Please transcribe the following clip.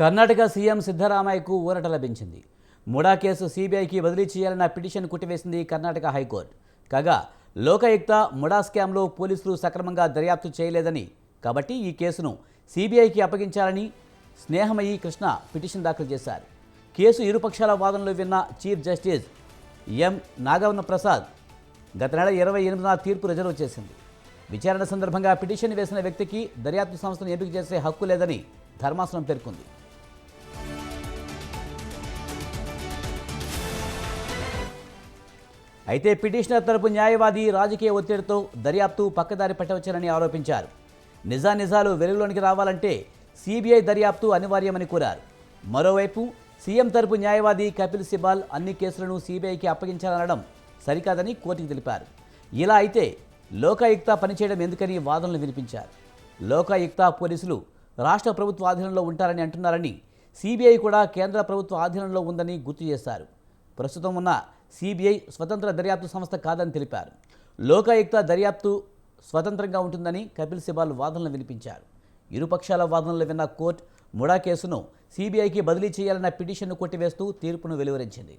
Karnataka CM సిద్ధరామయ్యకు ఊరట లభించింది. MUDA case సీబీఐకి బదిలీ చేయాలన్న పిటిషన్ కొట్టివేసింది కర్ణాటక హైకోర్టు. కాగా లోకాయుక్త ముడా స్కామ్లో పోలీసులు సక్రమంగా దర్యాప్తు చేయలేదని కాబట్టి ఈ కేసును సీబీఐకి అప్పగించాలని స్నేహమయ్యి కృష్ణ పిటిషన్ దాఖలు చేశారు. కేసు ఇరుపక్షాల వాదనలు విన్న chief justice M. Nagavanna Prasad గత నెల ఇరవై ఎనిమిదిన తీర్పు రిజర్వ్ చేసింది. విచారణ సందర్భంగా పిటిషన్ వేసిన వ్యక్తికి దర్యాప్తు సంస్థను ఎంపిక చేసే హక్కు లేదని ధర్మాసనం పేర్కొంది. అయితే పిటిషనర్ తరపు న్యాయవాది రాజకీయ ఒత్తిడితో దర్యాప్తు పక్కదారి పట్టవచ్చునని ఆరోపించారు. నిజానిజాలు వెలుగులోనికి రావాలంటే సిబిఐ దర్యాప్తు అనివార్యమని కోరారు. మరోవైపు సీఎం తరపు న్యాయవాది కపిల్ సిబాల్ అన్ని కేసులను సిబిఐకి అప్పగించాలనడం సరికాదని కోర్టుకు తెలిపారు. ఇలా అయితే లోకాయుక్త పనిచేయడం ఎందుకని వాదనలు వినిపించారు. లోకాయుక్త పోలీసులు రాష్ట్ర ప్రభుత్వ ఆధీనంలో ఉంటారని అంటున్నారని సిబిఐ కూడా కేంద్ర ప్రభుత్వ ఆధీనంలో ఉందని గుర్తు చేశారు. ప్రస్తుతం ఉన్న సిబిఐ స్వతంత్ర దర్యాప్తు సంస్థ కాదని తెలిపారు. లోకాయుక్త దర్యాప్తు స్వతంత్రంగా ఉంటుందని కపిల్ సిబాల్ వాదనలు వినిపించారు. ఇరుపక్షాల వాదనలు విన్న కోర్టు ముడా కేసును సిబిఐకి బదిలీ చేయాలన్న పిటిషన్ను కొట్టివేస్తూ తీర్పును వెలువరించింది.